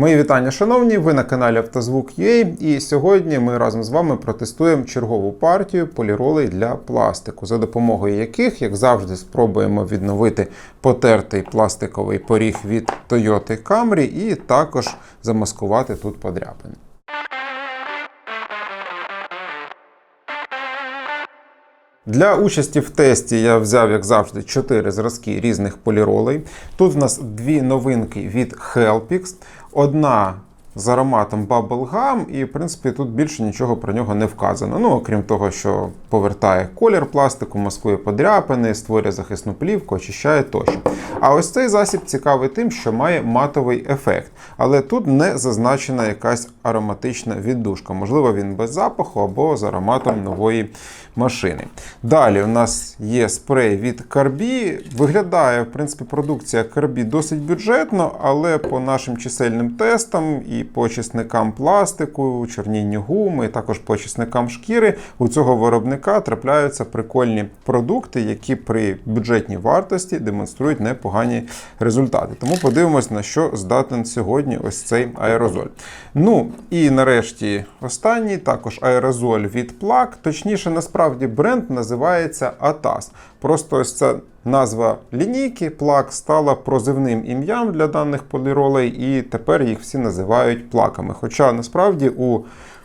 Мої вітання, шановні! Ви на каналі Автозвук.ua і сьогодні ми разом з вами протестуємо чергову партію поліролей для пластику, за допомогою яких, як завжди, спробуємо відновити потертий пластиковий поріг від Toyota Camry і також замаскувати тут подряпини. Для участі в тесті я взяв, як завжди, 4 зразки різних поліролей. Тут в нас дві новинки від Helpix. Одна з ароматом Bubblegum, і, в принципі, тут більше нічого про нього не вказано. Ну, окрім того, що повертає колір пластику, маскує подряпини, створює захисну плівку, очищає тощо. А ось цей засіб цікавий тим, що має матовий ефект. Але тут не зазначена якась ароматична віддушка. Можливо, він без запаху або з ароматом нової машини. Далі у нас є спрей від Карбі. Виглядає, в принципі, продукція Карбі досить бюджетно, але по нашим чисельним тестам і по очисникам пластику, чорнінню гуми, і також по очисникам шкіри у цього виробника трапляються прикольні продукти, які при бюджетній вартості демонструють непогані результати. Тому подивимось, на що здатен сьогодні ось цей аерозоль. Ну і нарешті останній також аерозоль від плак. Точніше, насправді бренд називається Atas. Просто ось ця назва лінійки плак стала прозивним ім'ям для даних поліролей, і тепер їх всі називають плаками. Хоча насправді у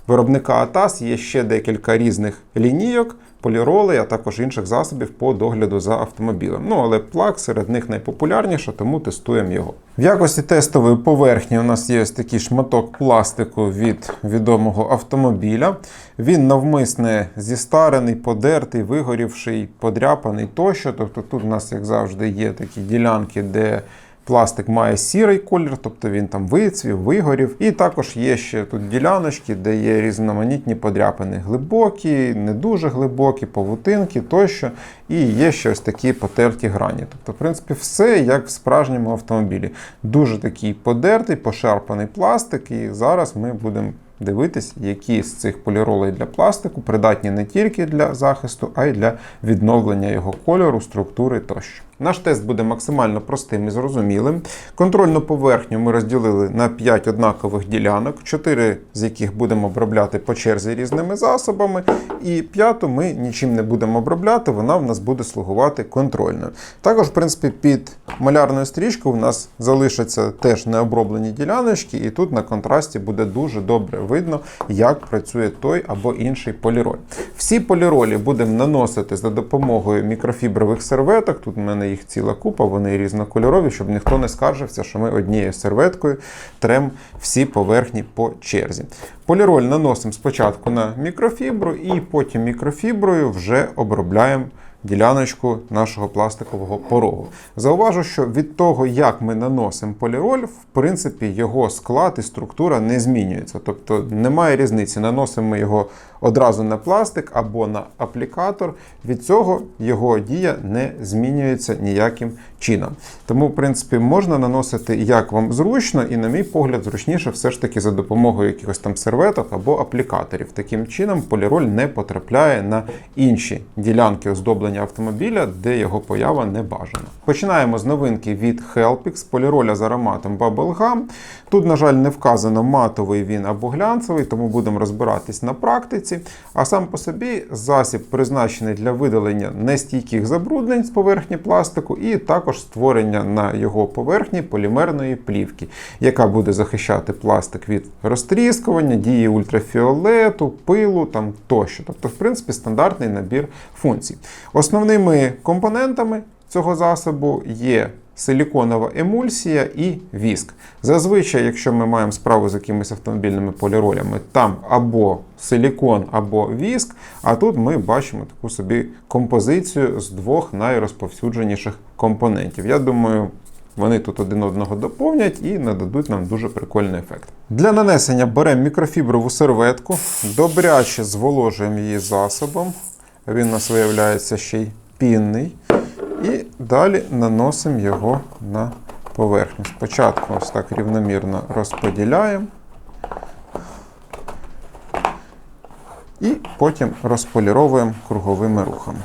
виробника Atas є ще декілька різних лінійок. Поліролей, а також інших засобів по догляду за автомобілем. Ну, але плак серед них найпопулярніша, тому тестуємо його. В якості тестової поверхні у нас є ось такий шматок пластику від відомого автомобіля. Він навмисне зістарений, подертий, вигорівший, подряпаний тощо. Тобто тут у нас, як завжди, є такі ділянки, де Пластик має сірий колір, тобто він там вицвів, вигорів. І також є ще тут діляночки, де є різноманітні подряпини глибокі, не дуже глибокі, павутинки тощо. І є ще ось такі потерті грані. Тобто, в принципі, все як в справжньому автомобілі. Дуже такий подертий, пошарпаний пластик. І зараз ми будемо дивитись, які з цих поліролей для пластику придатні не тільки для захисту, а й для відновлення його кольору, структури тощо. Наш тест буде максимально простим і зрозумілим. Контрольну поверхню ми розділили на 5 однакових ділянок, 4 з яких будемо обробляти по черзі різними засобами, і п'яту ми нічим не будемо обробляти, вона в нас буде слугувати контрольною. Також, в принципі, під малярною стрічкою у нас залишаться теж необроблені діляночки, і тут на контрасті буде дуже добре видно, як працює той або інший поліроль. Всі поліролі будемо наносити за допомогою мікрофібрових серветок. Тут в мене їх ціла купа, вони різнокольорові, щоб ніхто не скаржився, що ми однією серветкою трем всі поверхні по черзі. Поліроль наносимо спочатку на мікрофібру, і потім мікрофіброю вже обробляємо. Діляночку нашого пластикового порогу. Зауважу, що від того, як ми наносимо поліроль, в принципі, його склад і структура не змінюється. Тобто немає різниці, наносимо ми його одразу на пластик або на аплікатор. Від цього його дія не змінюється ніяким чином. Тому, в принципі, можна наносити як вам зручно, і, на мій погляд, зручніше все ж таки за допомогою якихось там серветок або аплікаторів. Таким чином, поліроль не потрапляє на інші ділянки оздоблення автомобіля, де його поява не бажана. Починаємо з новинки від Helpix, поліроля з ароматом Bubblegum. Тут, на жаль, не вказано матовий він або глянцевий, тому будемо розбиратись на практиці. А сам по собі засіб призначений для видалення нестійких забруднень з поверхні пластику, і також створення на його поверхні полімерної плівки, яка буде захищати пластик від розтріскування, дії ультрафіолету, пилу там тощо. Тобто, в принципі, стандартний набір функцій. Основними компонентами цього засобу є силіконова емульсія і віск. Зазвичай, якщо ми маємо справу з якимись автомобільними поліролями, там або силікон, або віск, а тут ми бачимо таку собі композицію з двох найрозповсюдженіших компонентів. Я думаю, вони тут один одного доповнять і нададуть нам дуже прикольний ефект. Для нанесення беремо мікрофіброву серветку, добряче зволожуємо її засобом. Він у нас виявляється ще й пінний. І далі наносимо його на поверхню. Спочатку ось так рівномірно розподіляємо. І потім розполіровуємо круговими рухами.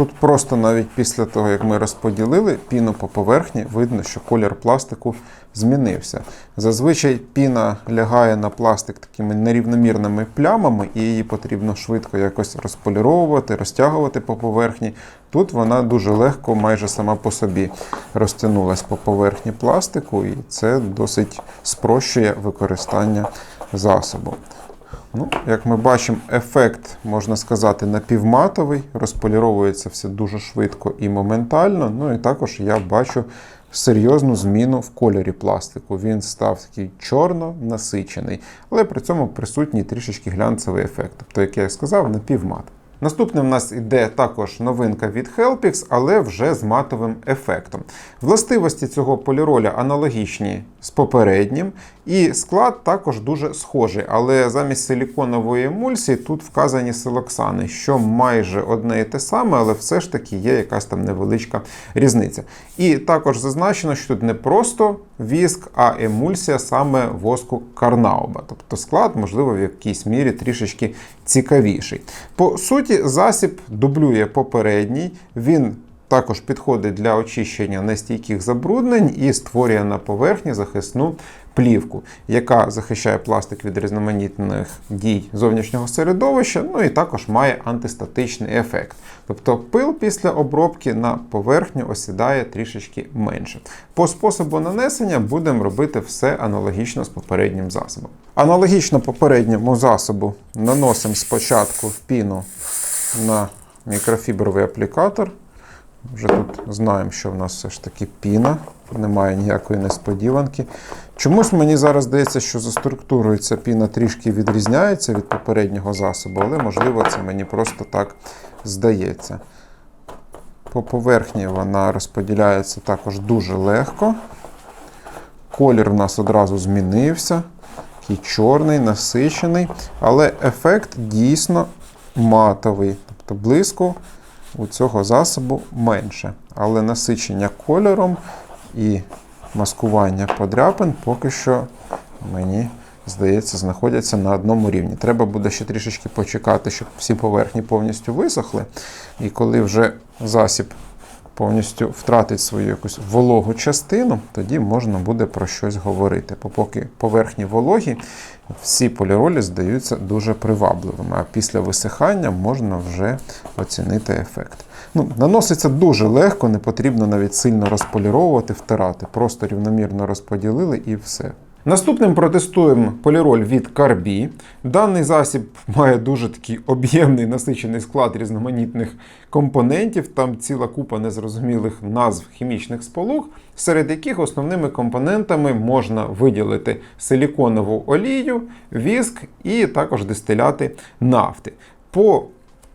Тут просто навіть після того, як ми розподілили піну по поверхні, видно, що колір пластику змінився. Зазвичай піна лягає на пластик такими нерівномірними плямами, і її потрібно швидко якось розполіровувати, розтягувати по поверхні. Тут вона дуже легко, майже сама по собі розтягнулась по поверхні пластику, і це досить спрощує використання засобу. Ну, Як ми бачимо, ефект, можна сказати, напівматовий, розполіровується все дуже швидко і моментально. Ну і також я бачу серйозну зміну в кольорі пластику. Він став такий чорно насичений, але при цьому присутній трішечки глянцевий ефект. Тобто, як я сказав, напівмат. Наступним у нас іде також новинка від Helpix, але вже з матовим ефектом. Властивості цього поліроля аналогічні з попереднім, і склад також дуже схожий, але замість силіконової емульсії тут вказані силоксани, що майже одне і те саме, але все ж таки є якась там невеличка різниця. І також зазначено, що тут не просто віск, а емульсія саме воску Карнауба. Тобто склад, можливо, в якійсь мірі трішечки цікавіший. По суті, засіб дублює попередній. Він також підходить для очищення нестійких забруднень і створює на поверхні захисну плівку, яка захищає пластик від різноманітних дій зовнішнього середовища, ну і також має антистатичний ефект. Тобто пил після обробки на поверхню осідає трішечки менше. По способу нанесення будемо робити все аналогічно з попереднім засобом. Аналогічно попередньому засобу наносимо спочатку в піну на мікрофібровий аплікатор. Вже тут знаємо, що в нас все ж таки піна, немає ніякої несподіванки. Чомусь мені зараз здається, що за структурою ця піна трішки відрізняється від попереднього засобу, але можливо це мені просто так здається. По поверхні вона розподіляється також дуже легко. Колір в нас одразу змінився. Такий чорний, насичений, але ефект дійсно матовий. Тобто блиску у цього засобу менше. Але насичення кольором і маскування подряпин поки що мені здається знаходяться на одному рівні. Треба буде ще трішечки почекати, щоб всі поверхні повністю висохли. І коли вже засіб повністю втратить свою якусь вологу частину, тоді можна буде про щось говорити. Бо поки поверхні вологі, всі поліролі здаються дуже привабливими, а після висихання можна вже оцінити ефект. Ну, Наноситься дуже легко, не потрібно навіть сильно розполіровувати, втирати. Просто рівномірно розподілили і все. Наступним протестуємо поліроль від Карбі. Даний засіб має дуже такий об'ємний насичений склад різноманітних компонентів. Там ціла купа незрозумілих назв хімічних сполук, серед яких основними компонентами можна виділити силіконову олію, віск і також дистиляти нафти. По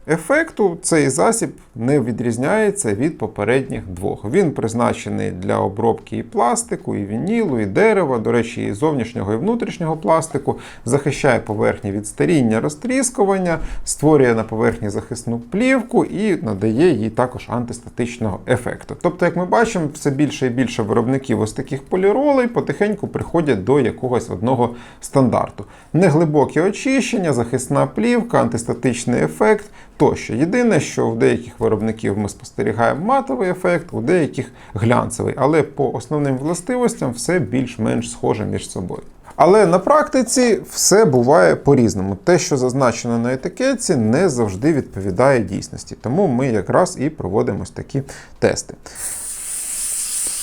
ефекту цей засіб не відрізняється від попередніх двох. Він призначений для обробки і пластику, і вінілу, і дерева, до речі, і зовнішнього і внутрішнього пластику, захищає поверхні від старіння, розтріскування, створює на поверхні захисну плівку і надає їй також антистатичного ефекту. Тобто, як ми бачимо, все більше і більше виробників ось таких поліролей потихеньку приходять до якогось одного стандарту. Неглибоке очищення, захисна плівка, антистатичний ефект тощо. Єдине, що в деяких виробників ми спостерігаємо матовий ефект, у деяких глянцевий, але по основним властивостям все більш-менш схоже між собою. Але на практиці все буває по-різному. Те, що зазначено на етикетці, не завжди відповідає дійсності. Тому ми якраз і проводимо ось такі тести.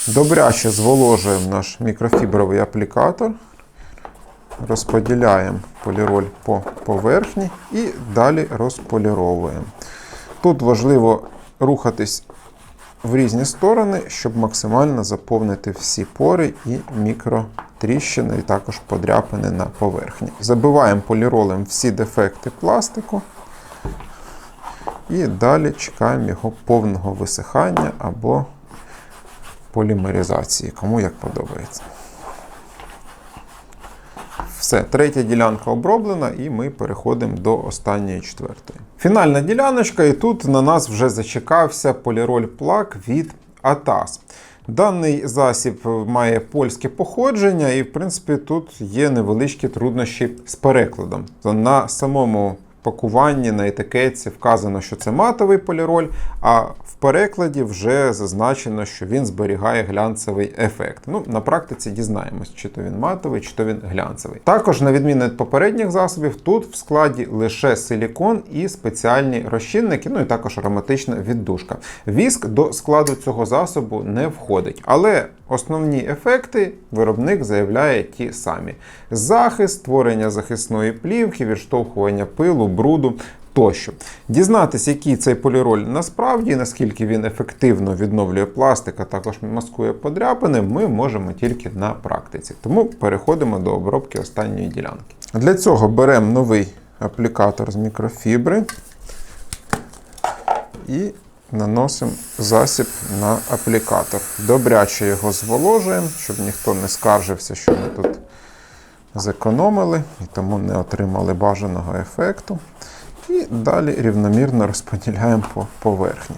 Добряче зволожуємо наш мікрофібровий аплікатор розподіляємо поліроль по поверхні і далі розполіровуємо. Тут важливо рухатись в різні сторони, щоб максимально заповнити всі пори і мікротріщини, і також подряпини на поверхні. Забиваємо поліролем всі дефекти пластику. І далі чекаємо його повного висихання або полімеризації, кому як подобається. Все, третя ділянка оброблена, і ми переходимо до останньої четвертої. Фінальна діляночка, і тут на нас вже зачекався поліроль плак від Атас. Даний засіб має польське походження, і, в принципі, тут є невеличкі труднощі з перекладом. На самому пакуванні на етикетці вказано, що це матовий поліроль, а в перекладі вже зазначено, що він зберігає глянцевий ефект. Ну, на практиці дізнаємось, чи то він матовий, чи то він глянцевий. Також, на відміну від попередніх засобів, тут в складі лише силікон і спеціальні розчинники, ну і також ароматична віддушка. Віск до складу цього засобу не входить, але основні ефекти виробник заявляє ті самі: захист, створення захисної плівки, відштовхування пилу, бруду. Тощо дізнатися, який цей поліроль насправді, наскільки він ефективно відновлює пластик, а також маскує подряпини, ми можемо тільки на практиці. Тому переходимо до обробки останньої ділянки. Для цього беремо новий аплікатор з мікрофібри і наносимо засіб на аплікатор. Добряче його зволожуємо, щоб ніхто не скаржився, що ми тут зекономили і тому не отримали бажаного ефекту. І далі рівномірно розподіляємо по поверхні.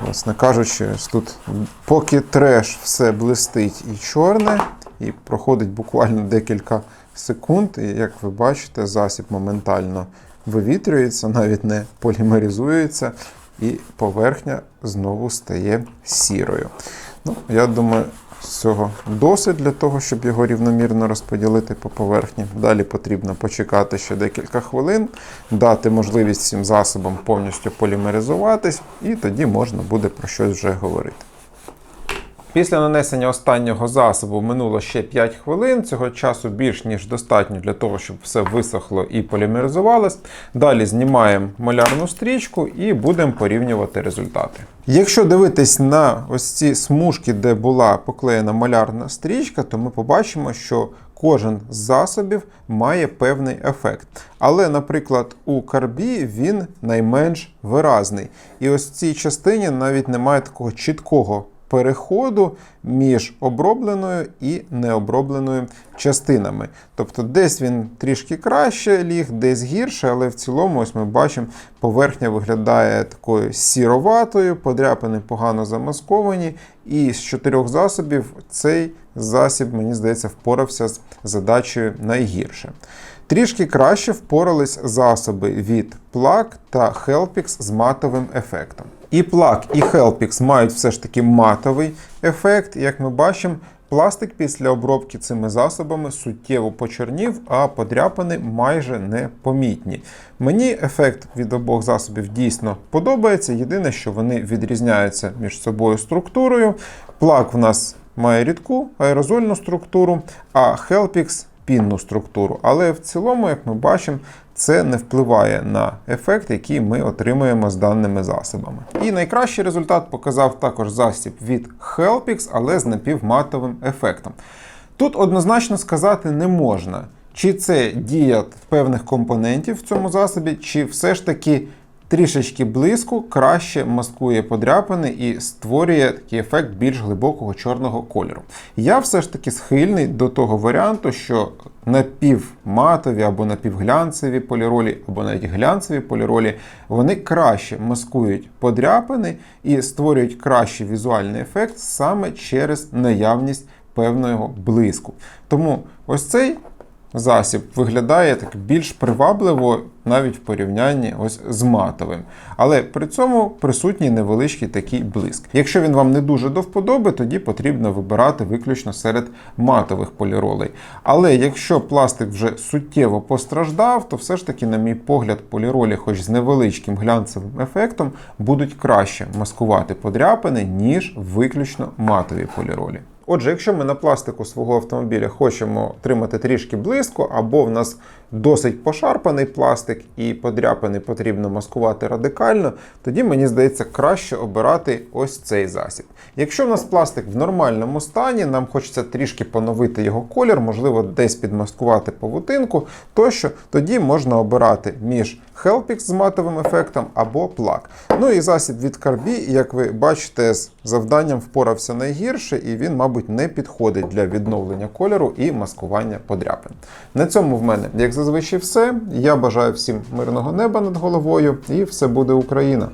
Власне кажучи, тут поки треш все блистить і чорне, і проходить буквально декілька секунд, і як ви бачите, засіб моментально вивітрюється, навіть не полімеризується, і поверхня знову стає сірою. Ну, Я думаю, з цього досить для того, щоб його рівномірно розподілити по поверхні. Далі потрібно почекати ще декілька хвилин, дати можливість цим засобам повністю полімеризуватись, і тоді можна буде про щось вже говорити. Після нанесення останнього засобу минуло ще 5 хвилин. Цього часу більш ніж достатньо для того, щоб все висохло і полімеризувалось. Далі знімаємо малярну стрічку і будемо порівнювати результати. Якщо дивитись на ось ці смужки, де була поклеєна малярна стрічка, то ми побачимо, що кожен з засобів має певний ефект. Але, наприклад, у карбі він найменш виразний. І ось в цій частині навіть немає такого чіткого переходу між обробленою і необробленою частинами. Тобто десь він трішки краще ліг, десь гірше, але в цілому, ось ми бачимо, поверхня виглядає такою сіроватою, подряпини погано замасковані. І з чотирьох засобів цей засіб, мені здається, впорався з задачею найгірше. Трішки краще впорались засоби від Plug та Helpix з матовим ефектом. І Plug, і Helpix мають все ж таки матовий ефект. Як ми бачимо, пластик після обробки цими засобами суттєво почорнів, а подряпини майже не помітні. Мені ефект від обох засобів дійсно подобається. Єдине, що вони відрізняються між собою структурою. Plug в нас має рідку аерозольну структуру, а Helpix пінну структуру. Але в цілому, як ми бачимо, це не впливає на ефект, який ми отримуємо з даними засобами. І найкращий результат показав також засіб від Helpix, але з напівматовим ефектом. Тут однозначно сказати не можна, чи це дія певних компонентів в цьому засобі, чи все ж таки трішечки блиску краще маскує подряпини і створює такий ефект більш глибокого чорного кольору. Я все ж таки схильний до того варіанту, що напівматові або напівглянцеві поліролі, або навіть глянцеві поліролі, вони краще маскують подряпини і створюють кращий візуальний ефект саме через наявність певного блиску. Тому ось цей засіб виглядає так більш привабливо навіть в порівнянні ось з матовим. Але при цьому присутній невеличкий такий блиск. Якщо він вам не дуже до вподоби, тоді потрібно вибирати виключно серед матових поліролей. Але якщо пластик вже суттєво постраждав, то все ж таки, на мій погляд, поліролі, хоч з невеличким глянцевим ефектом, будуть краще маскувати подряпини, ніж виключно матові поліролі. Отже, якщо ми на пластику свого автомобіля хочемо отримати трішки блиску, або в нас досить пошарпаний пластик і подряпини потрібно маскувати радикально, тоді мені здається краще обирати ось цей засіб. Якщо в нас пластик в нормальному стані, нам хочеться трішки поновити його колір, можливо, десь підмаскувати павутинку, тощо тоді можна обирати між Helpix з матовим ефектом або плак. Ну і засіб від Карбі, як ви бачите, з завданням впорався найгірше, і він, мабуть, не підходить для відновлення кольору і маскування подряпин. На цьому в мене, як зазвичай, все. Я бажаю всім мирного неба над головою, і все буде Україна!